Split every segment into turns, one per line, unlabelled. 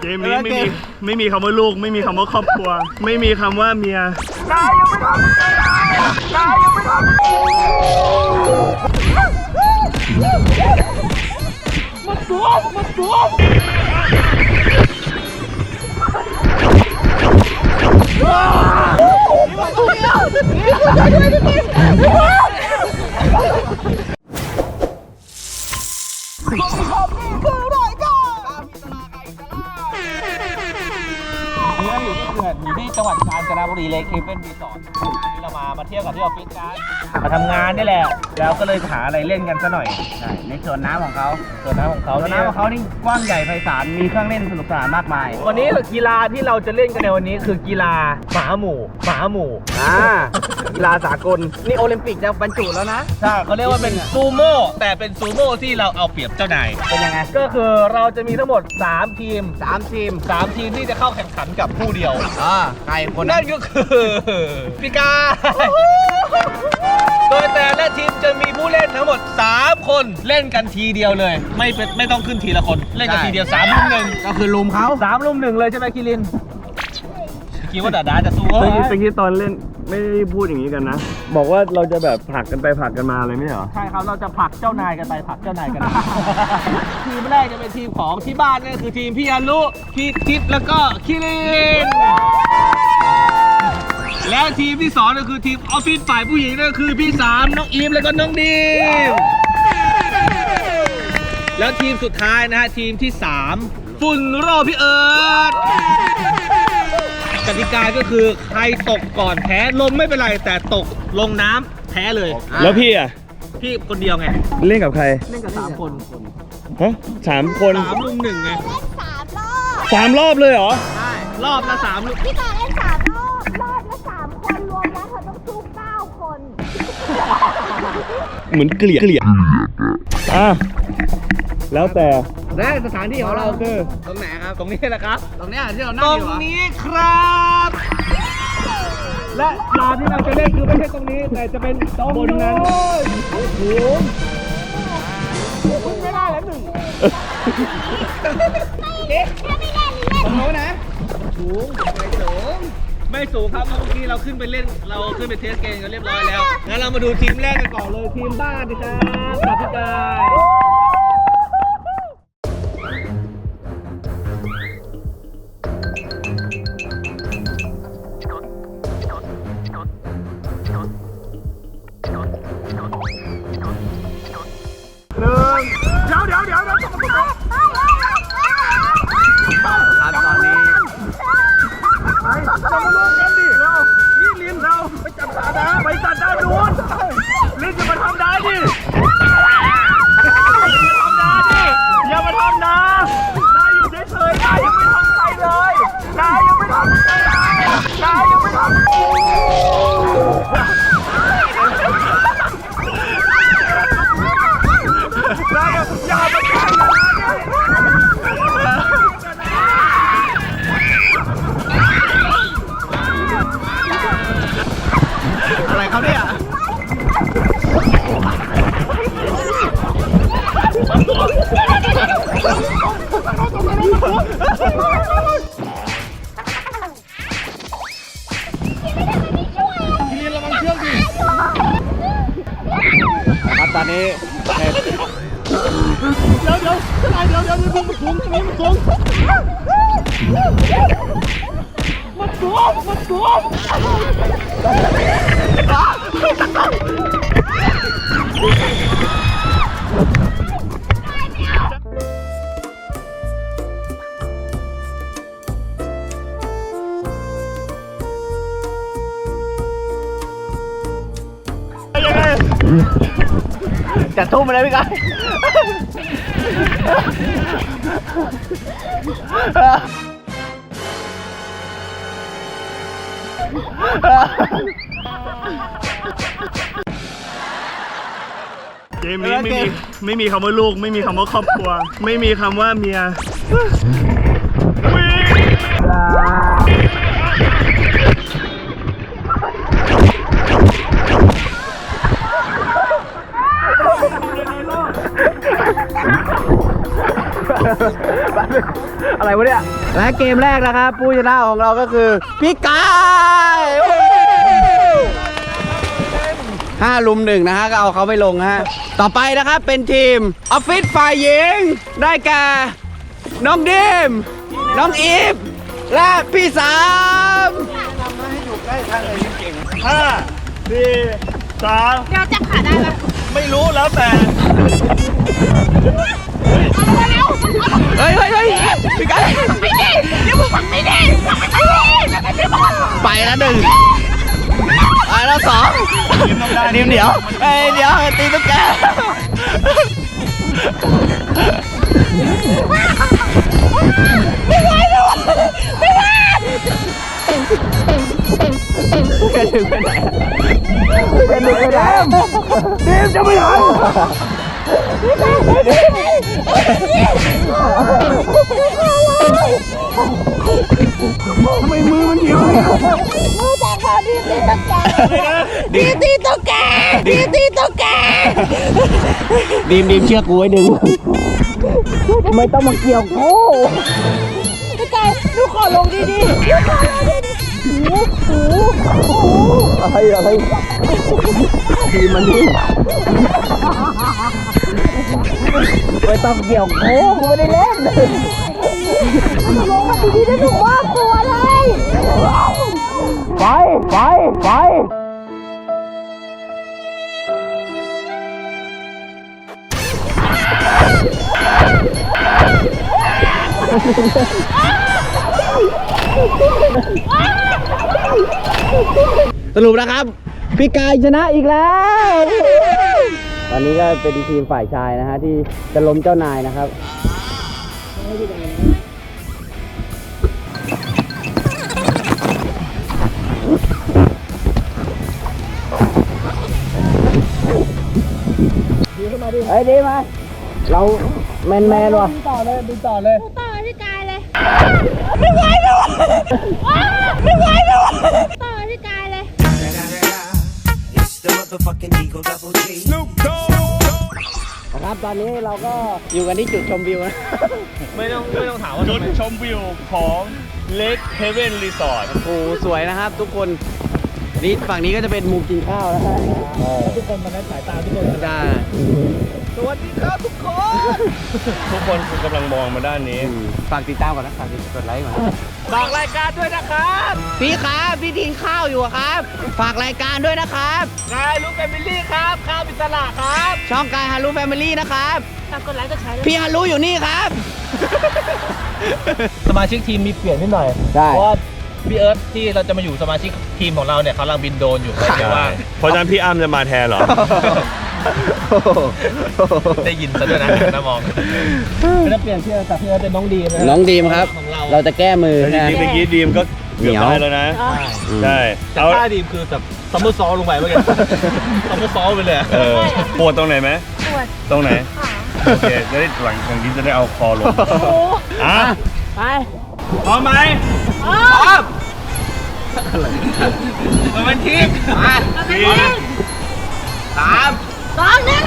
เกมนี้ไม่มีไม่มีคำว่าลูก ไม่มีคำว่าครอบครัว ไม่มีคำว่าเมีย
นี่ รีเลคเคเบิลรีสอร์ท ที่ยวกับที่ออฟฟิศกันมาทำงานนี่แหละ แล้วก็เลยหาอะไรเล่นกันซะหน่อย
ใช่ในส่วนน้ำของเขา
ส่วนน้ำของเขา
ส่วน
เนี่ย
น้ำของเขานี่กว้างใหญ่ไพศาล มีเครื่องเล่นสนุกสนานมากมาย
วันนี้กีฬาที่เราจะเล่นกันในวันนี้คือกีฬาหมาหมู่หมาหมู่
อ่ากีฬาสากล นี่โอลิมปิกจะบรรจุแล้วนะ
ใช่เขาเรียกว่าเป็นซูโม่แต่เป็นซูโม่ที่เราเอาเปรียบเจ้านาย
เป็นยังไง
ก็คือเราจะมีทั้งหมด 3 ทีม
สามทีม
3 ทีมที่จะเข้าแข่งขันกับผู้เดียว
อ่า ใครคน
นั่
นั้น
นก็คือพี่กาโดยแต่ละทีมจะมีผู้เล่นทั้งหมด 3 คนเล่นกันทีเดียวเลย ไม่เป็นไม่ต้องขึ้นทีละคน เล่นกันทีเดียว3ลุมหนึ่ง
ก็คือลุมเขา
สามลุมหนึ่งเลยใช่ไหมคิรินคิดว่าดาดาจะสู้
ตะกี้ตะกี้ตอนเล่นไม่ได้พูดอย่างนี้กันนะ บอกว่าเราจะแบบผลักกันไปผลักกันมาอะไรไม่ใช่เหรอ
ใช่ครับ เราจะผลักเจ้านายกันไปผลักเจ้านายกันมา ทีมแรกจะเป็นทีมของที่บ้านนั่นก็คือทีมพี่อนุพี่ทิพย์แล้วก็คิริน และทีมที่สองก็คือทีมออฟฟิศฝ่ายผู้หญิงนั่นก็คือพี่สามน้องอีฟแล้วก็น้องดีมแล้วทีมสุดท้ายนะฮะทีมที่สามฝุ่นรอพี่เอิร์ธกติกาก็คือใครตกก่อนแพ้ลมไม่เป็นไรแต่ตกลงน้ำแพ้เลย
แล้วพี่อะ
พี่คนเดียวไง
เล่นกับใคร
เล่นกับสามคน
ฮะสามคน
สามลุมหนึ่งไง
สามรอบ
สามรอบเลยเหรอ
รอบละสามลุม
พี่การเล่นสาม เห
มือนเกลียดเกลียดอะแล้วแต่
และสถานที่ของเราคือ ตรงไหนครับ
ตรงนี้แหละครับ
ตรงเนี้ยที่เรา
ต
นั่
รงง
อยู่เหรอ
นี้ครับ และลานที่เราจะเล่นคือไม่ใช่ตรงนี้ แต่จะเป็นตรงนั้นโอ้โหไม่ได้แล้วหนึ่ง
ตรงโน้นนะ
ไไม่สูงครับเมื่อกี้เราขึ้นไปเล่น เราขึ้นไปเทสเกมกันเรียบร้อยแล้ว งั้นเรามาดูทีมแรกกันก่อนเลยทีมบ้านนะครับกับพี่กาย
ครับ มัน
สูงมันไหมมันสูงมันสูงมันสูง
ทุ่มอะไรพี่กาย
เกมนี้ไม่มีไม่มีคำว่าลูก ไม่มีคำว่าครอบครัว ไม่มีคำว่าเมีย
อะไรวะเนี่ย และเกมแรกนะครับ ผู้ชนะของเราก็คือ พี่กายห้าลุมหนึ่งนะฮะ ก็เอาเขาไม่ลงฮะ ต่อไปนะครับเป็นทีม ออฟฟิศฝ่ายหญิง ได้แก่น้องดิม น้องอีฟ และพี่สาม
ห้าสี่สาม
เดี๋ยวจับขาได้ไหม
ไม่รู้แล้วแต่
เอาเร็ว
เฮ้ยเฮ้ยเฮ้ยพี่กาย
ไม่ดีเดี๋ยวมึงฟังไม่ดีฟังไม่ดีฟังไม่ดี
ไปแล้วหนึ่งไปแล้วสองดิมเดี๋ยวเอ้ยเดี๋ยวตีตุ๊กแกกระดึงไปไหนกระดึงไปไหนดิมจะไม่ทัน ทำไมมือมันเดียวเนี่ย
มือแต่พอดีตีตุ๊กแกดีตีตุ๊กแกดีตีตุ๊กแก
ดิมดิมเชือกกูไว้ดึงไม่ต้องมาเกี่ยวกู
พี่กายลูกขอลงดีๆลูกขอลงดีๆหูหูหู
อะไรอะไรทีมมันนี่ ไม่ต้องเกี่ยวกูกูไม่ได้เล่น
ลงมาดีๆได้ถูกมากตัวเลย
ไปไปไปสรุปนะครับ พี่กายชนะอีกแล้ว อนนี้ก็เป็นทีมฝ่ายชายนะฮะที่จะล้มเจ้านายนะครับเฮ้ยดีมาเราแมนแมนว่ะ
ต่อพี่กายเลย ไม่ไหวไม่ไหวไม่ไหวไม่ไหวต่อพี่กาย
motherfucking Eagle Double G.
นะครับตอนนี้เราก็อยู่กันที่จุดชมวิวนะ
ไม่ต้องไม่ต้องถามว่า
จุ
ทำ
ด
ไม
ชมวิวของเล็กเฮเว่นรีสอร์ท
โอ้โหสวยนะครับทุกคนนี่ฝั่งนี้ก็จะเป็นมุมกินข้าวนะฮะ
ทุกคนมาได้สายตาทุกคน
ได้
สวัสดีครับทุกคน
ทุกคนกำลังมองมาด้านนี้
อืมฝากติดตามก่อนนะฝากติดกดไลค์ก่อนนะ
ฝากรายการด้วยนะครับ
พี่ครับพี่กินข้าวอยู่อะครับ ฝากรายการด้วยนะครับ
กายลูกแฟมิลี่ครับ ข้าวปิศลาครับ
ช่องกายฮารุแฟมิลี่นะครับ
ฝากกดไลค์กดแชร์ด้วย
พี่ฮารุอยู่นี่ครับ
สมาชิกทีมมีเปลี่ยนนิดหน่อย
ได้
เพราะว่าพี่เอิร์ธที่เราจะมาอยู่สมาชิกทีมของเราเนี่ยเขากำลังบินโดรนอยู่ไม่ได้ว่าง
เพราะฉะนั้นพี่อ้ำจะมาแทนเหรอ
ได้ยินซะด้วยนะน้ามองไม่ได้เปลี่ยนชื่อแต่พี่เอิร์ธเป็นน้องดีนะ
น้องดีมครับ
ของเรา
เราจะแก้มือ
จ
นะ
ริงๆเมื่อกี้ดีมก็เกือบได้แล้วนะ ใช่
แต่
เอา
ท่าดีมคือแบบซัมเมอร์ซอลลงไปเมื่อกี้ซัมเมอร์ซอลไปเลยอะ
เออปวดตรงไหนไหม
ปวด
ตรงไหน
ขา
โอเค จะได้หลังจากนี้จะได้เอาคอลง
โอ้โห
อะ
ไป
พร้อมไหม
อ๋อ
มาเป็นทีมมา
เอาไปเลย
สาม
สองหนึ่ง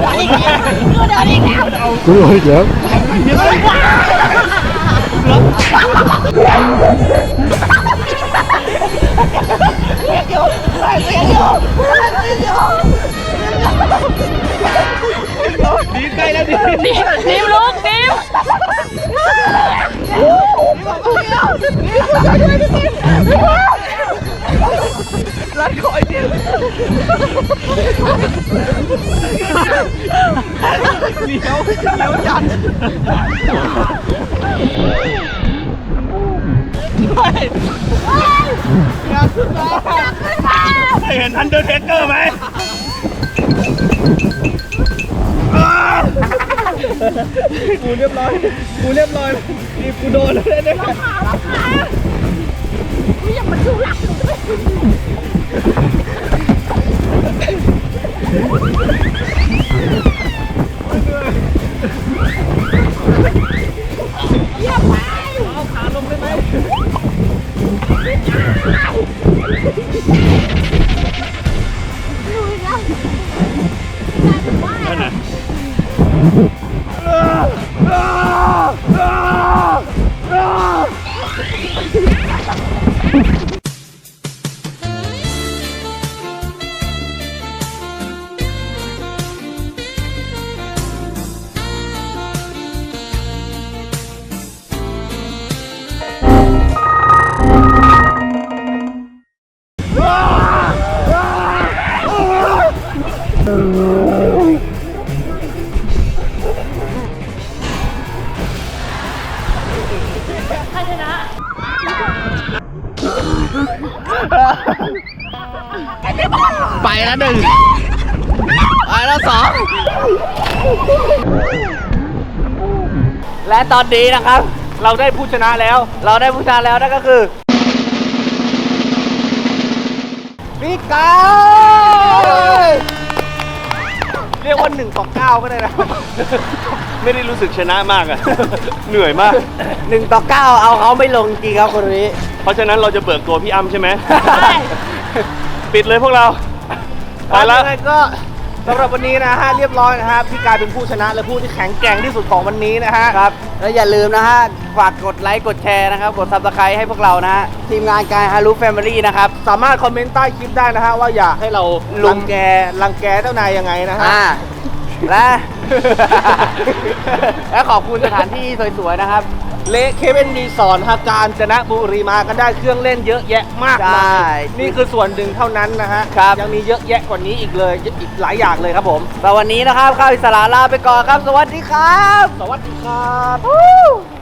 เดินอีกแล้วเดินอีกแล้ว
ดีใกล้แล้วดี
นิมลุกนิม
รัดคอยดี เลี้ยวเลี้ยวจัด
เห็นอันเดอร์เทเกอร์ไหม
กูเรียบร้อย กูเรียบร้อยนี่กูโดนแล้วเนี่ย
อย่ามาดูหลักหนูจะไม่
เอาขาลงได้ไหม
ดูอีกแล้วกลายเป็นว่า
ล้วหนึ่งไปแล้วสองและตอนนี้นะครับ
เราได้ผู้ชนะแล้ว
เราได้ผู้ชนะแล้วนั่นก็คือพี่กาย
เรียกว่า1ต่อ9ก็ได้นะ ไม่ได้รู้สึกชนะมากอะ เหนื่อยมาก
หนึ่งต่อเก้าเอาเขาไม่ลงจริงครับคนนี้
เพราะฉะนั้นเราจะเบิกตัวพี่อ้ำใช่ไหม ปิดเลยพวกเรา ไปแล้ว
ยังไงก็สำหรับวันนี้นะฮะเรียบร้อยนะฮะพี่กายเป็นผู้ชนะและผู้ที่แข็งแกร่งที่สุดของวันนี้นะฮะ
ครับ แล้วอย่าลืมนะฮะ ฝากกดไลค์กดแชร์นะครับ กดซับสไครต์ให้พวกเรานะฮะ ทีมงานกายฮารุแฟมิลี่นะครับ
สามารถคอมเมนต์ใต้คลิปได้นะฮะว่าอยากให้เรา
ลุ
ลั
ง
งแกรังแกเจ้านายยังไงนะฮะ
อ่าและ และขอบคุณสถานที่สวยๆนะครับ
เละเคเวนรีสอร์ทฮะกาญจนบุรีมากันได้เครื่องเล่นเยอะแยะมาก
ใช่
มายนี่คือส่วนหนึ่งเท่านั้นนะฮะ
ครับ
ยังมีเยอะแยะกว่านี้อีกเลยอีกหลายอย่างเลยครับผม
แต่วันนี้นะครับข้าวอิสระลาไปก่อนครับ สวัสดีครับ
สวัสดีครับ